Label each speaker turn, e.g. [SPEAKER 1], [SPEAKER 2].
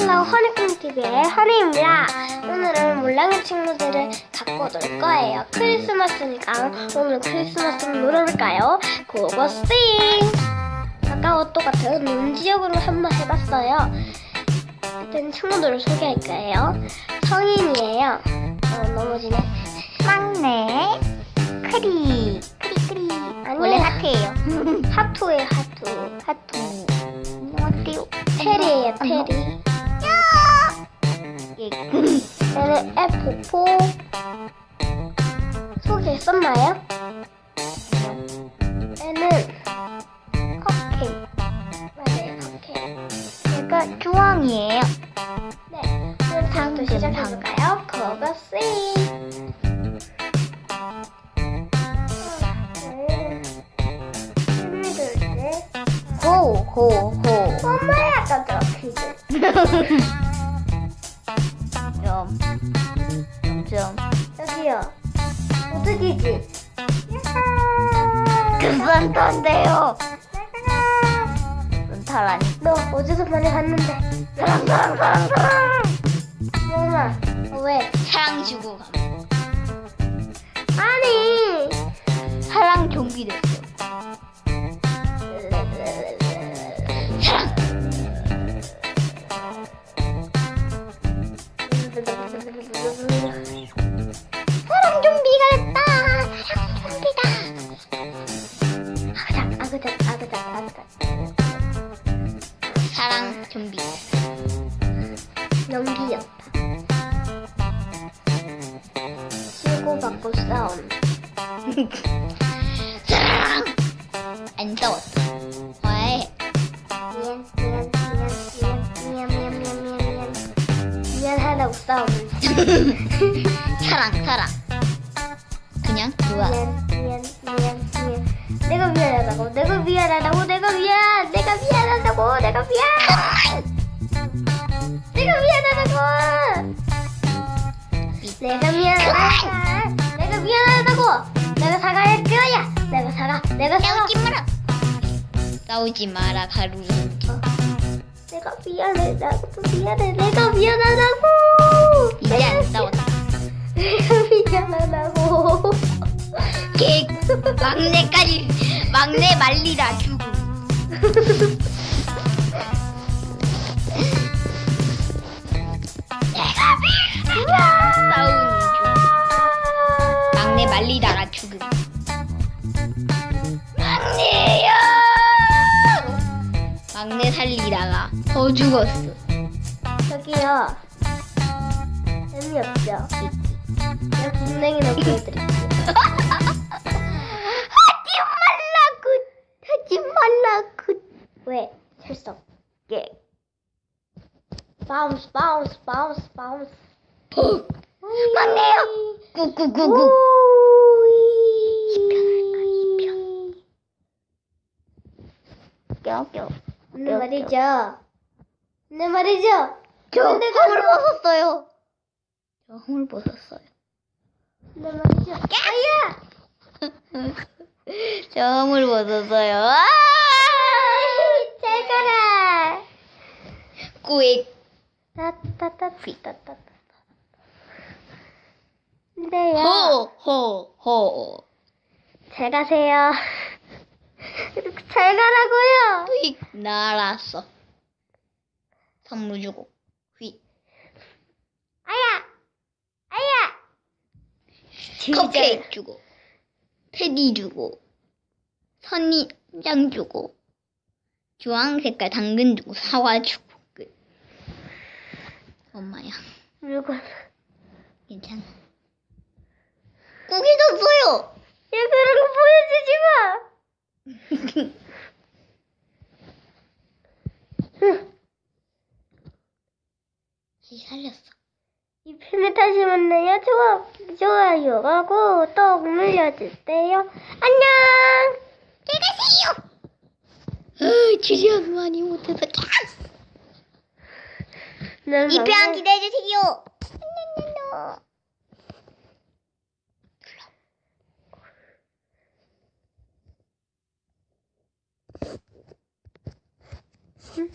[SPEAKER 1] 헬로 허니콤TV의 허니입니다. 오늘은 몰랑이 친구들을 갖고 놀 거예요. 크리스마스니까 오늘 크리스마스 놀아볼까요? 고고싱! 아까와 똑같은 논지역으로 한번 해봤어요. 일단 친구들을 소개할 거예요. 성인이에요. 어, 넘어지네.
[SPEAKER 2] 막내 크리 크리 크리
[SPEAKER 1] 아니에요.
[SPEAKER 2] 원래 하트예요
[SPEAKER 1] 하투예요, 하투.
[SPEAKER 2] 하트 어때요?
[SPEAKER 1] 테리예요, 테리. 얘는 F4 소개했었나요? 얘는 컵케이크. 맞아요 컵케이크.
[SPEAKER 2] 얘가 주황이에요.
[SPEAKER 1] 네 그럼 다음부터 시작해볼까요? 고고싱
[SPEAKER 2] 호호 호
[SPEAKER 1] 엄마야 까들어 퀴 즈
[SPEAKER 2] 좀좀
[SPEAKER 1] 여기요. 도둑이지.
[SPEAKER 2] 그만한데요. 은탈아니.
[SPEAKER 1] 너 어디서 많이 봤는데?
[SPEAKER 2] 사랑 사랑 사랑 사랑
[SPEAKER 1] 뭐마 어, 왜?
[SPEAKER 2] 사랑 주고 가.
[SPEAKER 1] 아니!
[SPEAKER 2] 사랑 좀비 됐어 랑
[SPEAKER 1] 좀비 연기였다. 치고받고 싸움.
[SPEAKER 2] 사랑 안 싸웠다 왜
[SPEAKER 1] 미안 미안 미안 미안 미안 미안 미안 미안 미안. 미안하다고 싸움.
[SPEAKER 2] 사랑 사랑 그냥 좋아
[SPEAKER 1] 미안 미안 미안 미안. 내가 미안하다고 내가 미안하다고 내가 미안 내가 미안 하다고 내가 미안. 내가 미안하다고. 내가 미안하다. 내가 미안하다고. 내가 사과할 거야. 내가 사과. 내가 사과.
[SPEAKER 2] 싸우지 마라 싸우지 마라 가루
[SPEAKER 1] 내가 미안해. 나도 미안해. 내가 미안하다고.
[SPEAKER 2] 이제 안 싸웠다
[SPEAKER 1] 내가 미안하다고.
[SPEAKER 2] 개 막내까지 막내 말리라 주고 죽었어
[SPEAKER 1] 저기요. 재미 없죠? 내가 분명히나 보여드릴게요.
[SPEAKER 2] 하지 말라고 하지 말라고
[SPEAKER 1] 왜? 철석. 예. 바운스, 바운스, 바운스, 바운스.
[SPEAKER 2] 막내요 꾸꾸꾸꾸
[SPEAKER 1] 이편할까,
[SPEAKER 2] 껴껴
[SPEAKER 1] 오늘 말이죠. 오늘 말이죠.
[SPEAKER 2] 저
[SPEAKER 1] 근데 그거-
[SPEAKER 2] 벗었어요. 저 허물 벗었어요.
[SPEAKER 1] 오늘 말이죠. 아야!
[SPEAKER 2] 저 허물 벗었어요. 아!
[SPEAKER 1] 잘 가라.
[SPEAKER 2] 꾸익.
[SPEAKER 1] 따따따따따따. 근데요.
[SPEAKER 2] 호 호 호.
[SPEAKER 1] 잘 가세요. 잘 가라고요.
[SPEAKER 2] 꾸익. 날았어. 선물 주고. 휙.
[SPEAKER 1] 아야! 아야!
[SPEAKER 2] 컵케이크 주고. 테디 주고. 선인장 주고. 주황 색깔 당근 주고. 사과 주고. 끝. 엄마야.
[SPEAKER 1] 물건.
[SPEAKER 2] 괜찮아. 고기 줬어요.
[SPEAKER 1] 거 보여주지 마! 응,
[SPEAKER 2] 이 살렸어.
[SPEAKER 1] 만나요. 좋아, 좋아요하고 또 눌러주세요. 안녕!
[SPEAKER 2] 잘 가세요. 어, 주력 많이 못해서
[SPEAKER 1] 난
[SPEAKER 2] 이편
[SPEAKER 1] 방금-
[SPEAKER 2] 기대해 주세요.
[SPEAKER 1] 응?